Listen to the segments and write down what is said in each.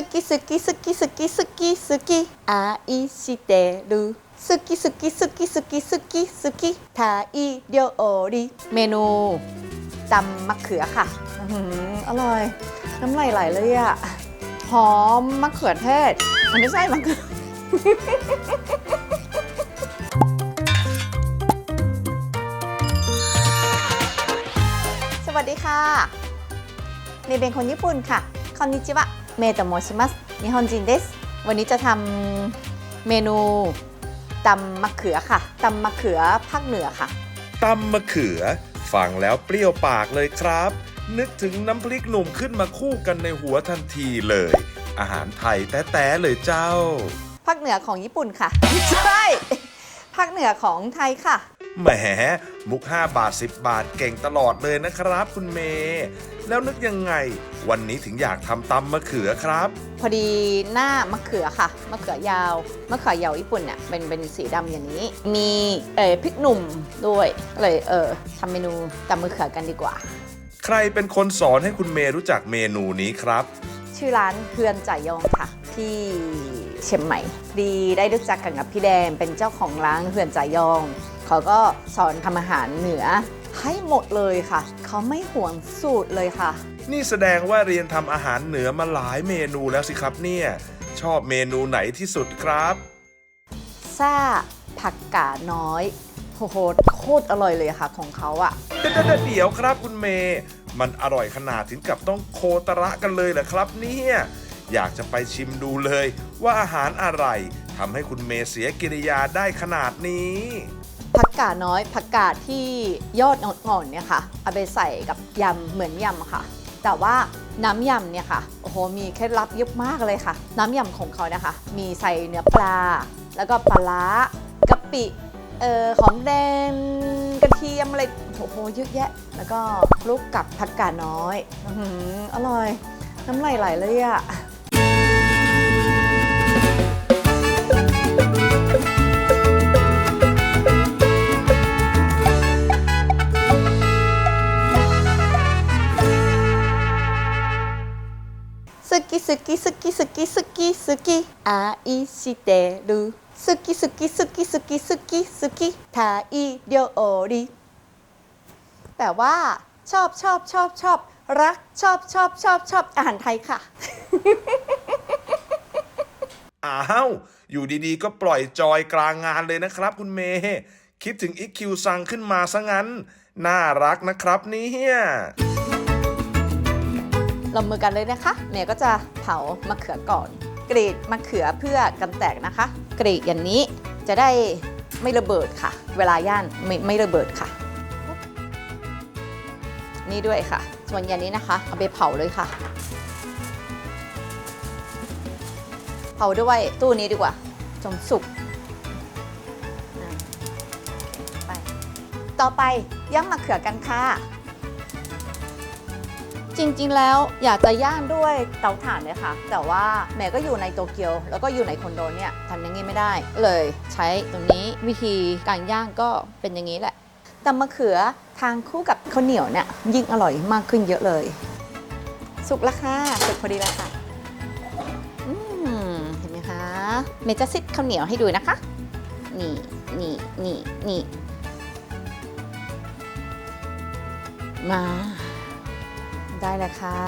สุกิสุกิสุกิสุกิสุกิสุกิอาอิชิเตสุกิสุกิสุกิสุกิสุกิสุกิทาอิเดียอริเมนูตำมะเขือค่ะอร่อย น้ำไหลไหลเลยอะ หอมมะเขือเทศ มันไม่ใช่มะเขือสวัสดีค่ะ นี่เป็นคนญี่ปุ่นค่ะคอนนิจิวะ เมย์โตโมชิมัสนิฮอนจินเดสวันนี้จะทำเมนูตำมะเขือค่ะตำมะเขือภาคเหนือค่ะตำมะเขือ ฟังแล้วเปรี้ยวปากเลยครับ นึกถึงน้ำพริกหนุ่มขึ้นมาคู่กันในหัวทันทีเลย อาหารไทยแต้ๆเลยเจ้า ภาคเหนือของญี่ปุ่นค่ะ ใช่ ภาคเหนือของไทยค่ะ แหมมุก 5 บาท 10 บาทเก่งตลอดเลยนะครับคุณเมย์แล้วนึกยังไง วันนี้ถึงอยากทำตำมะเขือครับ พอดีหน้ามะเขือค่ะมะเขือยาวมะเขือยาวญี่ปุ่นเนี่ยเป็นเป็นสีดำอย่างนี้ มีเออพริกหนุ่มด้วยก็เลยเออทำเมนูตำมะเขือกันดีกว่า ใครเป็นคนสอนให้คุณเมย์รู้จักเมนูนี้ครับ ชื่อร้านเฮือนจ่ายยองค่ะ ที่เชียงใหม่ดีได้รู้จักกันกับพี่แดงเป็นเจ้าของร้านเฮือนจ่ายยอง เขาก็สอนทำอาหารเหนือให้หมดเลยค่ะ เขาไม่ห่วงสูตรเลยค่ะ นี่แสดงว่าเรียนทำอาหารเหนือมาหลายเมนูแล้วสิครับเนี่ย ชอบเมนูไหนที่สุดครับซ่าผักกาดน้อยโอ้โหโคตรอร่อยเลยค่ะของเขาอะเดี๋ยวๆๆเดี๋ยวครับคุณเมย์มันอร่อยขนาดถึงกับต้องโคตระกันเลยเหรอครับเนี่ยอยากจะไปชิมดูเลย ว่าอาหารอะไรทำให้คุณเมย์เสียกิริยาได้ขนาดนี้ ผักกาดน้อยผักกาดที่ยอดอ่อนๆเนี่ยค่ะเอาไปใส่กับยำเหมือนยำค่ะ แต่ว่าน้ำยำเนี่ยค่ะโอ้โหมีเคล็ดลับเยอะมากเลยค่ะ น้ำยำของเขานะคะ มีใส่เนื้อปลา แล้วก็ปลาร้ากะปิเอ่อหอมแดงกระเทียมอะไรโอ้โหเยอะแยะ แล้วก็คลุกกับผักกาดน้อยออร่อย น้ำลายไหลเลยอะ 好き好き好き好き好き好き愛してる好き好き好き好き好き好きタイ料理แปลว่า ชอบชอบชอบชอบ รักชอบชอบชอบชอบอาหารไทยค่ะ อ้าว อยู่ดีๆ ก็ปล่อยจอยกลางงานเลยนะครับคุณเมย์คิดถึงอีคิวซังขึ้นมาซะงั้น น่ารักนะครับเนี่ย ลงมือกันเลยนะคะเมย์ก็จะเผามะเขือก่อน กรีดมะเขือเพื่อกันแตกนะคะ กรีดอย่างนี้จะได้ไม่ระเบิดค่ะ เวลาย่านไม่ไม่ระเบิดค่ะ นี่ด้วยค่ะ ส่วนอย่างนี้นะคะ เอาไปเผาเลยค่ะ เผาด้วยตู้นี้ดีกว่าจนสุกไปต่อไปย่างมะเขือกันค่ะ จริง ๆ แล้วอยากจะย่างด้วยเตาถ่านเลยค่ะ แต่ว่าแม่ก็อยู่ในโตเกียว แล้วก็อยู่ในคอนโดเนี่ยทำอย่างนี้ไม่ได้ เลยใช้ตรงนี้วิธีการย่างก็เป็นอย่างนี้แหละตำมะเขือทานคู่กับข้าวเหนียวเนี่ยยิ่งอร่อยมากขึ้นเยอะเลย สุกแล้วค่ะสุกพอดีแล้วค่ะเห็นไหมคะเมจะซิดข้าวเหนียวให้ดูนะคะ นี่นี่นี่นี่มา ได้เลยค่ะ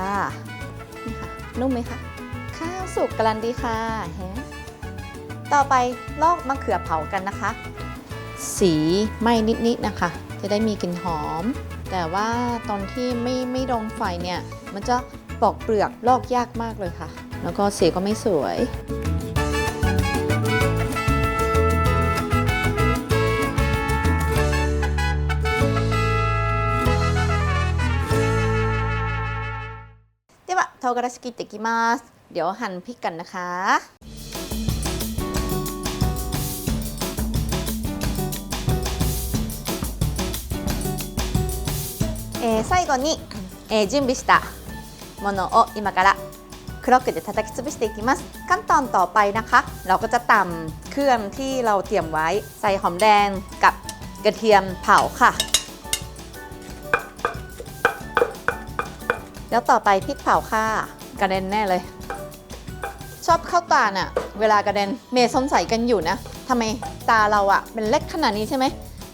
นี่ค่ะ นุ่มไหมคะ ข้าวสุกกำลังดีค่ะต่อไปลอกมะเขือเผากันนะคะ สีไหม้นิดๆนะคะ จะได้มีกลิ่นหอม แต่ว่าตอนที่ไม่ไม่โดนไฟเนี่ย มันจะปอกเปลือกลอกยากมากเลยค่ะ แล้วก็สีก็ไม่สวย 唐辛子切っていきますเดี๋ยวหั่นพริกกันนะคะ えー最後に、えー準備したものを今からクロックで叩き潰していきますขั้นตอนต่อไปนะคะ เราก็จะตำเครื่องที่เราเตรียมไว้ใส่หอมแดงกับกระเทียมเผาค่ะ แล้วต่อไปพริกเผาค่ะ กระเด็นแน่เลย ชอบเข้าตาน่ะ เวลากระเด็นเมย์สงสัยกันอยู่นะทำไมตาเราอะเป็นเล็กขนาดนี้ใช่ไหม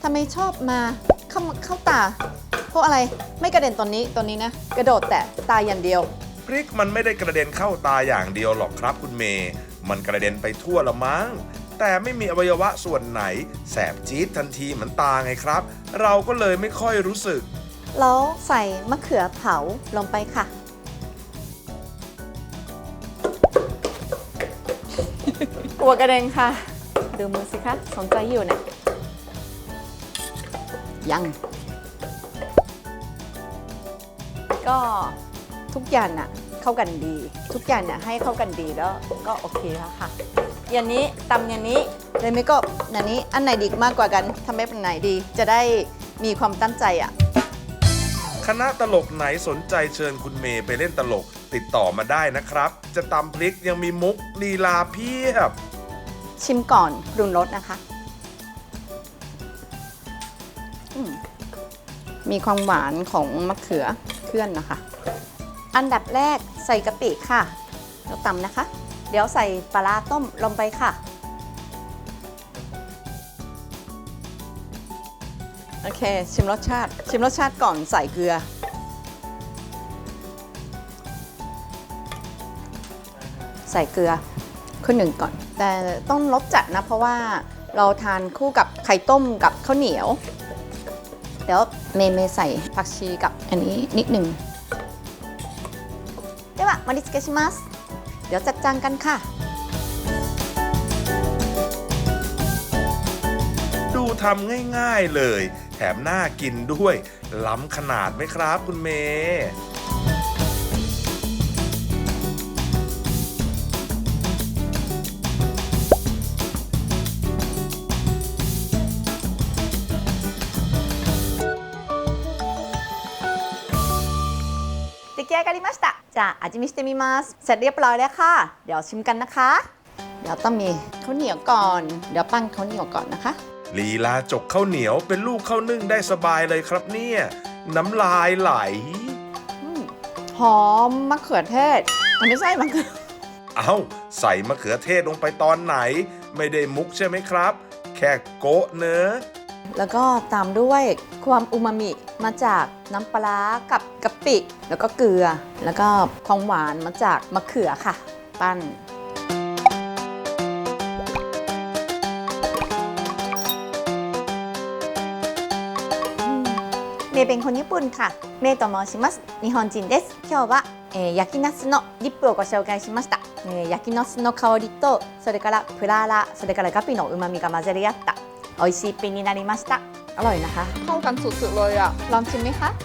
ทำไมชอบมาเข้ามาเข้าตา เพราะอะไรไม่กระเด็นตอนนี้ตอนนี้นะ กระโดดแต่ตาอย่างเดียว พริกมันไม่ได้กระเด็นเข้าตาอย่างเดียวหรอกครับคุณเมย์ มันกระเด็นไปทั่วละมั้ง แต่ไม่มีอวัยวะส่วนไหน แสบจี๊ดทันทีเหมือนตาไงครับ เราก็เลยไม่ค่อยรู้สึก แล้วใส่มะเขือเผาลงไปค่ะ กลัวกระเด็นค่ะ ดูมือสิคะสนใจอยู่เนี่ยยัง ก็ทุกอย่างน่ะเข้ากันดี ทุกอย่างน่ะให้เข้ากันดีแล้วก็โอเคแล้วค่ะอย่างนี้ตำอย่างนี้เลยไม่ก็อย่างนี้อันไหนดีมากกว่ากันทำให้เป็นไหนดี จะได้มีความตั้งใจอะ คณะตลกไหนสนใจเชิญคุณเมย์ไปเล่นตลก ติดต่อมาได้นะครับ จะตำพริกยังมีมุกลีลาเพียบ ชิมก่อนปรุงรสนะคะอืมมีความหวานของมะเขือเคลื่อนนะคะ อันดับแรกใส่กะปิค่ะแล้วตำนะคะ เดี๋ยวใส่ปลาร้าต้มลงไปค่ะ โอเค ชิมรสชาติ ชิมรสชาติก่อนใส่เกลือ ใส่เกลือขึ้นหนึ่งก่อน แต่ต้องลดจัดนะ เพราะว่าเราทานคู่กับไข่ต้มกับข้าวเหนียว เดี๋ยวเมย์เมย์ใส่ผักชีกับอันนี้นิดหนึ่งได้ปะมาดิสเกชมัสเดี๋ยวจัดจานกันค่ะ ดูทำง่ายๆเลย แถมน่ากินด้วย ล้ำขนาดไหมครับคุณเมย์ 出来上がりましたじゃあ味見してみますเสร็จเรียบร้อยแล้วค่ะ เดี๋ยวชิมกันนะคะ เดี๋ยวต้องมีข้าวเหนียวก่อน เดี๋ยวปั้นข้าวเหนียวก่อนนะคะ ลีลาจกข้าวเหนียวเป็นลูกข้าวนึ่งได้สบายเลยครับเนี่ย น้ำลายไหล หอมมะเขือเทศมันไม่ใช่มะเขือเอาใส่มะเขือเทศลงไปตอนไหน ไม่ได้มุกใช่ไหมครับ แค่โกะเนอะแล้วก็ตามด้วยความอูมามิมาจากน้ำปลาร้ากับกะปิ แล้วก็เกลือ แล้วก็ความหวานมาจากมะเขือค่ะ ปั้น เมย์เป็นคนญี่ปุ่นค่ะ เมย์と申します。日本人です。今日は、えー焼きナスのディップをご紹介しました。えー焼きナスの香りと、それからプラーラ、それからガピの旨味が混ざり合った美味しい一品になりました。อร่อยนะคะ เข้ากันสุดๆเลยอ่ะ ลองชิมไหมคะ